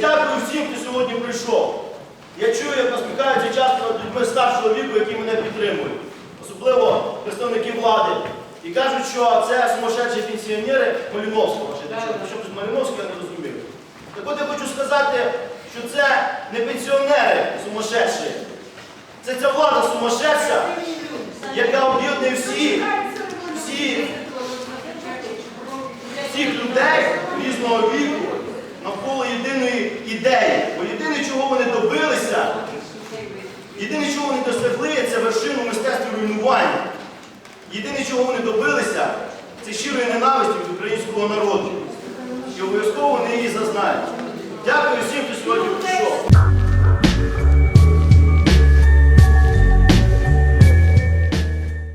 дякую всім, хто сьогодні прийшов. Я чую, як насміхаються часто над людьми старшого віку, які мене підтримують, особливо представники влади. І кажуть, що це сумасшедші пенсіонери Маліновського. Що тут Маліновський, я не розумію. Так от я хочу сказати, що це не пенсіонери сумасшедші, це ця влада сумасшедша, яка об'єднує всіх, всіх, всіх людей різного віку навколо єдиної ідеї. Бо єдине, чого вони добилися, єдине, чого вони досягли, це вершину мистецтва руйнування. Єдине, чого вони добилися, це щирої ненависті від українського народу. І обов'язково вони її зазнають.